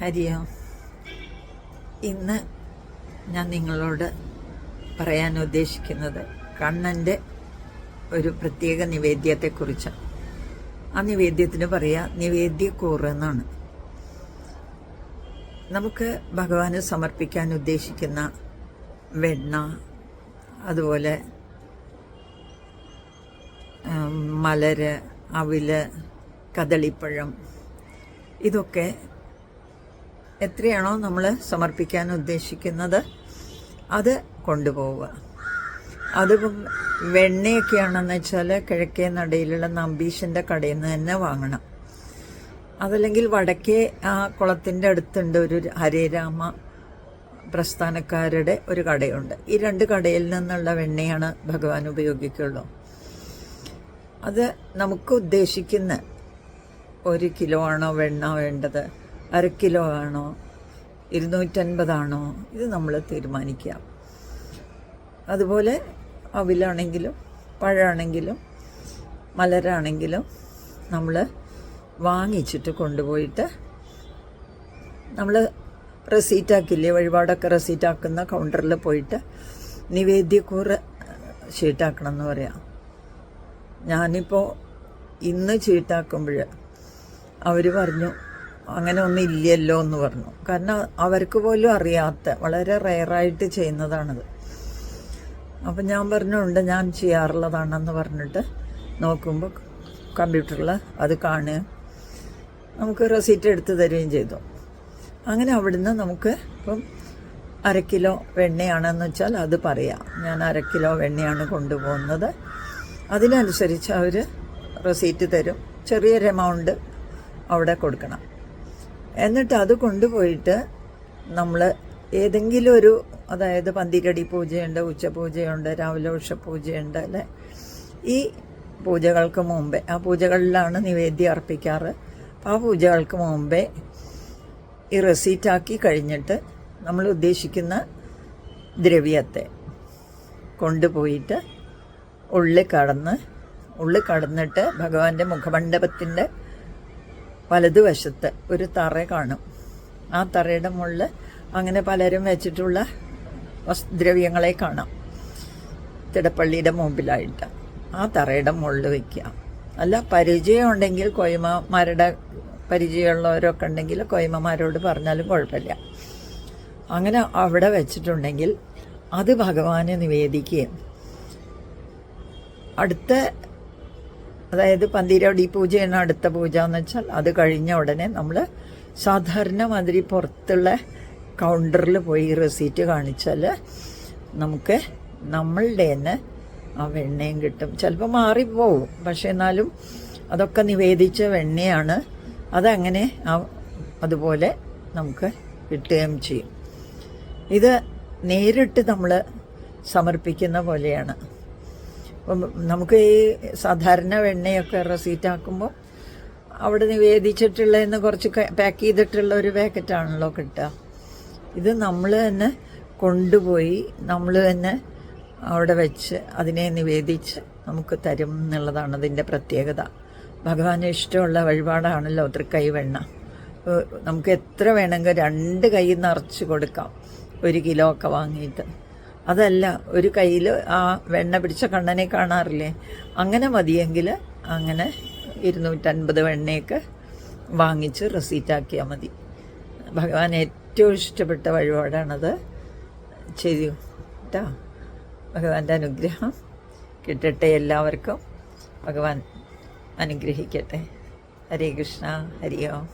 ഹരിയോ ഇന്ന് ഞാൻ നിങ്ങളോട് പറയാൻ ഉദ്ദേശിക്കുന്നത് കണ്ണന്റെ ഒരു പ്രത്യേക നിവേദ്യത്തെക്കുറിച്ചാണ്. ആ നിവേദ്യത്തിന് പറയാ നിവേദ്യക്കൂറ് എന്നാണ്. നമുക്ക് ഭഗവാന് സമർപ്പിക്കാൻ ഉദ്ദേശിക്കുന്ന വെണ്ണ അതുപോലെ മലര് അവിൽ കദളിപ്പഴം ഇതൊക്കെ എത്രയാണോ നമ്മൾ സമർപ്പിക്കാൻ ഉദ്ദേശിക്കുന്നത് അത് കൊണ്ടുപോവുക. അതിപ്പം വെണ്ണയൊക്കെയാണെന്ന് വെച്ചാൽ കിഴക്കേ നടയിലുള്ള നമ്പീശന്റെ കടയിൽ നിന്ന് തന്നെ വാങ്ങണം. അതല്ലെങ്കിൽ വടക്കേ ആ കുളത്തിന്റെ അടുത്തുണ്ട് ഒരു ഹരേരാമ പ്രസ്ഥാനക്കാരുടെ ഒരു കടയുണ്ട്. ഈ രണ്ട് കടയിൽ നിന്നുള്ള വെണ്ണയാണ് ഭഗവാൻ ഉപയോഗിക്കുള്ളൂ. അത് നമുക്ക് ഉദ്ദേശിക്കുന്ന ഒരു കിലോ ആണോ വെണ്ണ വേണ്ടത്? അര കിലോ ആണോ? ഇരുന്നൂറ്റൻപതാണോ? ഇത് നമ്മൾ തീരുമാനിക്കുക. അതുപോലെ അവിലാണെങ്കിലും പഴമാണെങ്കിലും മലരാണെങ്കിലും നമ്മൾ വാങ്ങിച്ചിട്ട് കൊണ്ടുപോയിട്ട് നമ്മൾ റെസീറ്റാക്കില്ലേ? വഴിപാടൊക്കെ റെസീറ്റാക്കുന്ന കൗണ്ടറിൽ പോയിട്ട് നിവേദ്യക്കൂറ് ചീട്ടാക്കണം എന്ന് പറയാം. ഞാനിപ്പോൾ ഇന്ന് ചീട്ടാക്കുമ്പോൾ അവർ പറഞ്ഞു അങ്ങനെ ഒന്നും ഇല്ലല്ലോ എന്ന് പറഞ്ഞു. കാരണം അവർക്ക് പോലും അറിയാത്ത വളരെ റെയറായിട്ട് ചെയ്യുന്നതാണത്. അപ്പം ഞാൻ പറഞ്ഞുണ്ട് ഞാൻ ചെയ്യാറുള്ളതാണെന്ന് പറഞ്ഞിട്ട് നോക്കുമ്പോൾ കമ്പ്യൂട്ടറിൽ അത് കാണുക. നമുക്ക് റെസീറ്റ് എടുത്ത് തരികയും ചെയ്തു. അങ്ങനെ അവിടുന്ന് നമുക്ക് ഇപ്പം അര കിലോ വെണ്ണയാണെന്ന് വെച്ചാൽ അത് പറയാം. ഞാൻ അര കിലോ വെണ്ണയാണ് കൊണ്ടുപോകുന്നത്. അതിനനുസരിച്ച് അവർ റെസീറ്റ് തരും. ചെറിയൊരു എമൗണ്ട് അവിടെ കൊടുക്കണം. എന്നിട്ട് അത് കൊണ്ടുപോയിട്ട് നമ്മൾ ഏതെങ്കിലും ഒരു അതായത് പന്തിരടി പൂജയുണ്ട് ഉച്ചപൂജയുണ്ട് രാവിലെ ഉഷപൂജയുണ്ട് അല്ലേ? ഈ പൂജകൾക്ക് മുമ്പേ ആ പൂജകളിലാണ് നിവേദ്യം അർപ്പിക്കാറ്. ആ പൂജകൾക്ക് മുമ്പേ ഈ റെസീറ്റാക്കി കഴിഞ്ഞിട്ട് നമ്മൾ ഉദ്ദേശിക്കുന്ന ദ്രവ്യത്തെ കൊണ്ടുപോയിട്ട് ഉള്ളിൽ കടന്ന് ഉള്ളിൽ കടന്നിട്ട് ഭഗവാന്റെ മുഖമണ്ഡപത്തിന്റെ വലതുവശത്ത് ഒരു തറ കാണും. ആ തറയുടെ മുകളിൽ അങ്ങനെ പലരും വെച്ചിട്ടുള്ള ദ്രവ്യങ്ങളെ കാണാം. തിടപ്പള്ളിയുടെ മുമ്പിലായിട്ട് ആ തറയുടെ മുകളിൽ വയ്ക്കുക അല്ല പരിചയം ഉണ്ടെങ്കിൽ കൊയ്മമാരുടെ പരിചയമുള്ളവരൊക്കെ ഉണ്ടെങ്കിൽ കൊയ്മമാരോട് പറഞ്ഞാലും കുഴപ്പമില്ല. അങ്ങനെ അവിടെ വെച്ചിട്ടുണ്ടെങ്കിൽ അത് ഭഗവാനെ നിവേദിക്കുകയും അടുത്ത അതായത് പന്തീരാവടി പൂജ എന്ന അടുത്ത പൂജ എന്ന് വെച്ചാൽ അത് കഴിഞ്ഞ ഉടനെ നമ്മൾ സാധാരണ മാതിരി പുറത്തുള്ള കൗണ്ടറിൽ പോയി റെസീറ്റ് കാണിച്ചാൽ നമുക്ക് നമ്മളുടെ തന്നെ ആ വെണ്ണയും കിട്ടും. ചിലപ്പോൾ മാറിപ്പോവും പക്ഷേ എന്നാലും അതൊക്കെ നിവേദിച്ച വെണ്ണയാണ്. അതങ്ങനെ ആ അതുപോലെ നമുക്ക് കിട്ടുകയും ചെയ്യും. ഇത് നേരിട്ട് നമ്മൾ സമർപ്പിക്കുന്ന പോലെയാണ്. നമുക്ക് ഈ സാധാരണ വെണ്ണയൊക്കെ റെസീറ്റ് ആക്കുമ്പോൾ അവിടെ നിവേദിച്ചിട്ടുള്ളതെന്ന് കുറച്ച് പാക്ക് ചെയ്തിട്ടുള്ള ഒരു പാക്കറ്റാണല്ലോ കിട്ടുക. ഇത് നമ്മൾ തന്നെ കൊണ്ടുപോയി നമ്മൾ തന്നെ അവിടെ വെച്ച് അതിനെ നിവേദിച്ച് നമുക്ക് തരും എന്നുള്ളതാണ് അതിന്റെ പ്രത്യേകത. ഭഗവാന് ഇഷ്ടമുള്ള വഴിപാടാണല്ലോ തൃക്കൈ വെണ്ണ. നമുക്ക് എത്ര വേണമെങ്കിൽ രണ്ട് കൈ നിറച്ച് കൊടുക്കാം. ഒരു കിലോ ഒക്കെ വാങ്ങിയിട്ട്. അതല്ല ഒരു കയ്യിൽ ആ വെണ്ണ പിടിച്ച കണ്ണനെ കാണാറില്ലേ? അങ്ങനെ മതിയെങ്കിൽ അങ്ങനെ ഇരുന്നൂറ്റൻപത് വെണ്ണയൊക്കെ വാങ്ങിച്ച് റെസീറ്റാക്കിയാൽ മതി. ഭഗവാൻ ഏറ്റവും ഇഷ്ടപ്പെട്ട വഴിപാടാണത്. ചെയ്തു കേട്ടോ ഭഗവാന്റെ അനുഗ്രഹം കിട്ടട്ടെ എല്ലാവർക്കും. ഭഗവാൻ അനുഗ്രഹിക്കട്ടെ. ഹരേ കൃഷ്ണ. ഹരി ഓം